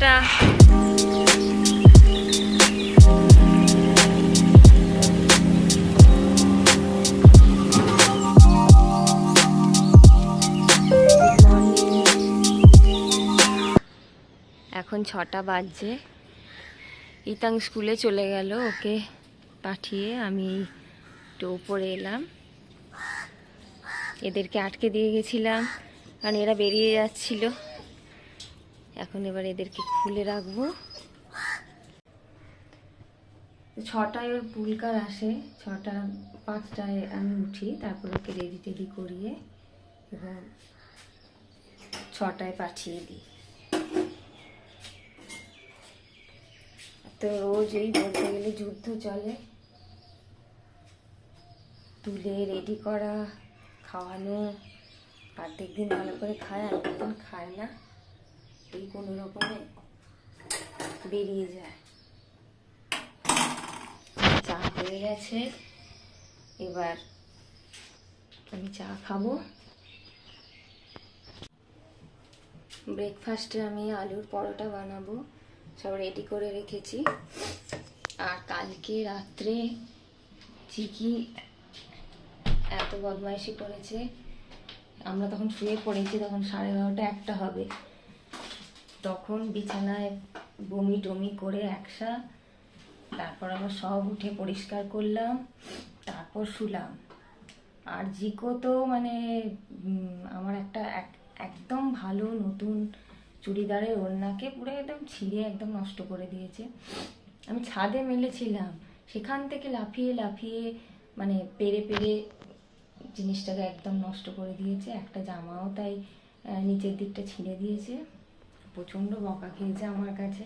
Tata এখন ছটা বাজছে। ইতাং স্কুলে চলে গেল, ওকে পাঠিয়ে আমি একটু ওপরে এলাম। এদেরকে আটকে দিয়ে গেছিলাম, কারণ এরা বেরিয়ে যাচ্ছিল। এখন এবার এদেরকে খুলে রাখব। ছটায় ওর পুলকার আসে, ছটা, পাঁচটায় আমি উঠি, তারপর ওকে রেডি টেডি করিয়ে এবং ছটায় পাঠিয়ে দিই। তো রোজ এই বলতে গেলে যুদ্ধ চলে। তুলে রেডি করা, খাওয়ানো প্রত্যেক দিন ভালো করে খায়, আর দিন খায় না। এই কোনো রকমে বেরিয়ে যায়। চা হয়ে গেছে। এবার আমি চা খাব। ব্রেকফাস্টে আমি আলুর পরোটা বানাবো। সব রেডি করে রেখেছি। আর কালকে রাত্রে চিকি এত বদমাইশি করেছে। আমরা তখন শুয়ে পড়েছি, তখন সাড়ে এগারোটা একটা হবে। তখন বিছানায় বমি টমি করে একসা, তারপর আমরা সব উঠে পরিষ্কার করলাম, তারপর শুলাম। আর জিকো তো মানে আমার একটা এক- একদম ভালো নতুন চুড়িদারের ওড়নাকে পুরো একদম ছিঁড়ে একদম নষ্ট করে দিয়েছে। আমি ছাদে মেলেছিলাম, সেখান থেকে লাফিয়ে লাফিয়ে মানে পেরে পেরে জিনিসটাকে একদম নষ্ট করে দিয়েছে, একটা জামাও তাই নিচের দিকটা ছিঁড়ে দিয়েছে। প্রচণ্ড বকা খেয়েছে আমার কাছে।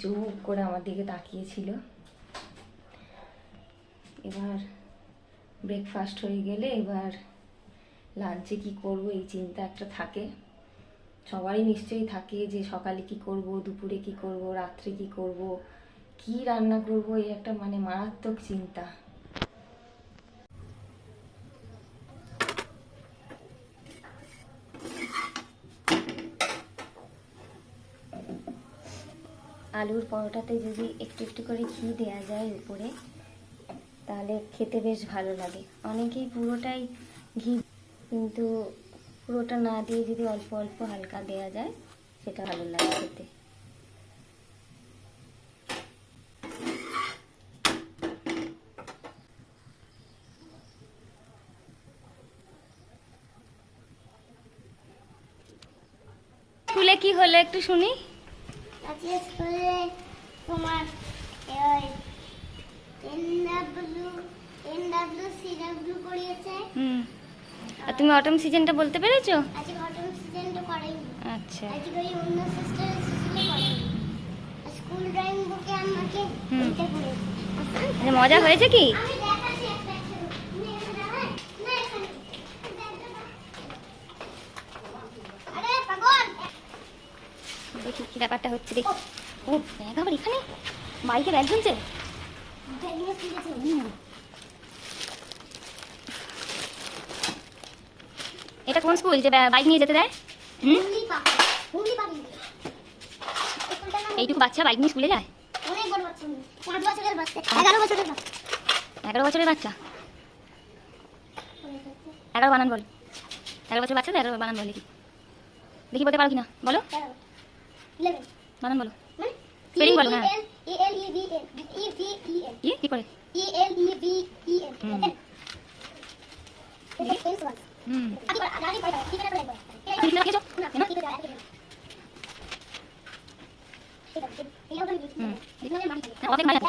চুপ করে আমার দিকে তাকিয়েছিল। এবার ব্রেকফাস্ট হয়ে গেলে এবার লাঞ্চে কি করব, এই চিন্তা একটা থাকে। সবারই নিশ্চয়ই থাকে যে সকালে কি করব, দুপুরে কি করব, রাত্রে কি করব, কি রান্না করব, এই একটা মানে মারাত্মক চিন্তা। আলুর পরোটাতে যদি একটু একটু করে ঘি দেওয়া যায় উপরে, তাহলে খেতে বেশ ভালো লাগে। অনেকেই পুরোটাই ঘি, কিন্তু পুরোটা না দিয়ে যদি অল্প অল্প হালকা দেওয়া যায়, সেটা ভালো লাগে খেতে। কি হলো একটু শুনি? স্কুলে তোমার এনডাব্লিউ এনডাব্লিউ সিডাব্লিউ করিয়েছে হুম আর তুমি অটম সিজনটা বলতে পেরেছ? আজকে ঘটন সিজনটা করাইনি আচ্ছা। আজকে ওই অন্য সিস্টার সিস্টেমে করাইনি স্কুল ড্রয়িং বুকে আমাকে। এইটা করেছে আচ্ছা, মজা হয়েছে কি আমি দেখাচ্ছি একটা একটা তুমি এখানে দাঁড়ায় না এখানে আরে পাগল দেখি কি ব্যাপারটা হচ্ছে দেখি ও ব্যাগ আবার এখানে? বাইকে ব্যাগ ঝুলছে এটা কোন স্কুল যে বাইক নিয়ে যেতে দেয়? এইটুকু বাচ্চা বাইক নিয়ে স্কুলে যায়? এগারো বছরের বাচ্চা। এগারো বছরের বাচ্চা? এগারো বানান বল। এগারো বছরের বাচ্চা তো এগারো বানান বল দেখি দেখি বলতে পারো কিনা? বলো। তেরো ইলেভেন বানান বলো মানে Spelling বলো, হ্যাঁ। E L E V N E V E N কি কি করে ই L E V E N হুম। এটা টেন্স ওয়ান হুম আগে পড়া আগে পড়া ঠিক আছে পড়া তুমি লিখে রাখিয়েছো? না না? ঠিক আছে আগে পড়া ঠিক আছে এই ওটা লিখি হুম। এখানে মারি হ্যাঁ, অর্ধেক মারি আছে।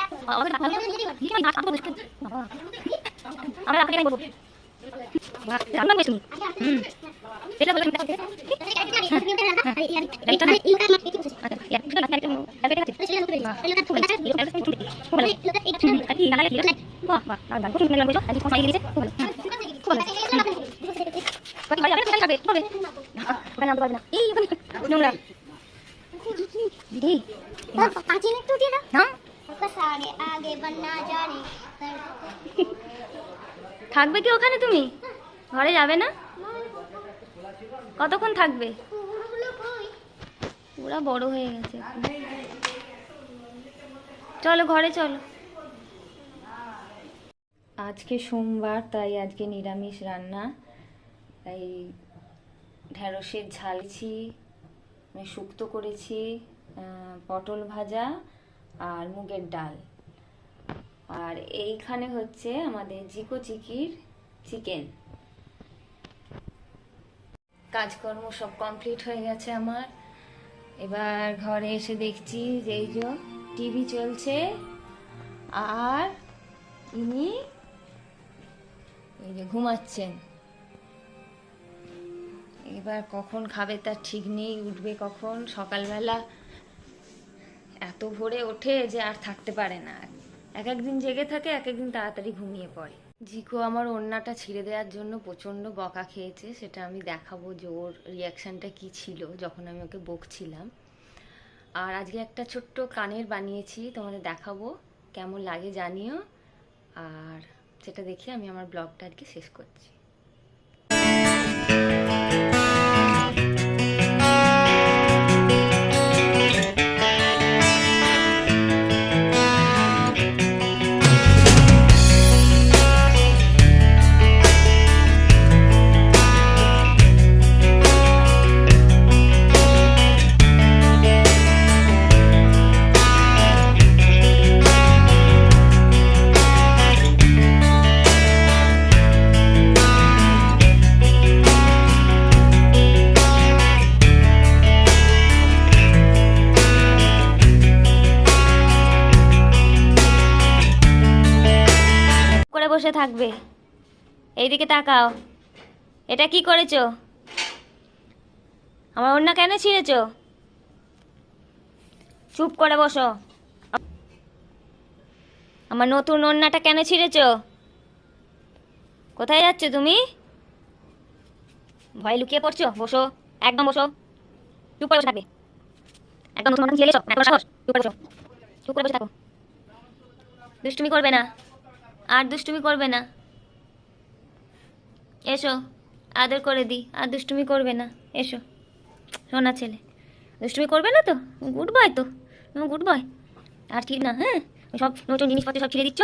থাকবে কি ওখানে তুমি? ঘরে যাবে না? কতক্ষণ থাকবে? ওরা বড় হয়ে গেছে চলো, ঘরে চলো। আজকে সোমবার, তাই আজকে নিরামিষ রান্না। তাই ঢ্যাঁড়সের ঝালছি মানে শুক্তো করেছি পটল ভাজা আর মুগের ডাল। আর এইখানে হচ্ছে আমাদের জিকো চিকির চিকেন। কাজকর্ম সব কমপ্লিট হয়ে গেছে আমার। এবার ঘরে এসে দেখছি যে এই যে টিভি চলছে, আর ইনি এই যে ঘুমাচ্ছেন। এবার কখন খাবে তার ঠিক নেই, উঠবে কখন? সকালবেলা এত ভোরে ওঠে যে আর থাকতে পারে না। এক একদিন জেগে থাকে এক একদিন তাড়াতাড়ি ঘুমিয়ে পড়ে। জিকো, আমার ওড়নাটা ছিঁড়ে দেওয়ার জন্য প্রচণ্ড বকা খেয়েছে, সেটা আমি দেখাবো যে ওর রিয়াকশানটা কী ছিল যখন আমি ওকে বকছিলাম। আর আজকে একটা ছোট্ট কানের বানিয়েছি, তোমাদের দেখাবো, কেমন লাগে জানিও। আর সেটা দেখে আমি আমার ব্লগটা আজকে শেষ করছি। বসে থাকবে। এইদিকে তাকাও। এটা কি করেছ? আমার ওড়না কেন ছিঁড়েছো? চুপ করে বসো। আমার নতুন ওড়নাটা কেন ছিঁড়েছো? কোথায় যাচ্ছ তুমি? ভয় লুকিয়ে পড়ছো? বসো। একদম বসো। চুপ করে বসে থাকবে। একদম নতুন চুপ করে বসো। চুপ করে বসে থাকো। দুষ্টুমি করবে না। আর দুষ্টুমি করবে না। এসো, আদর করে দিই। আর দুষ্টুমি করবে না। এসো। সোনা ছেলে। দুষ্টুমি করবে না তো? গুড বয় তো। Good boy. আর ঠিক না হ্যাঁ? সব নতুন জিনিসপত্র সব ছিঁড়ে দিচ্ছ?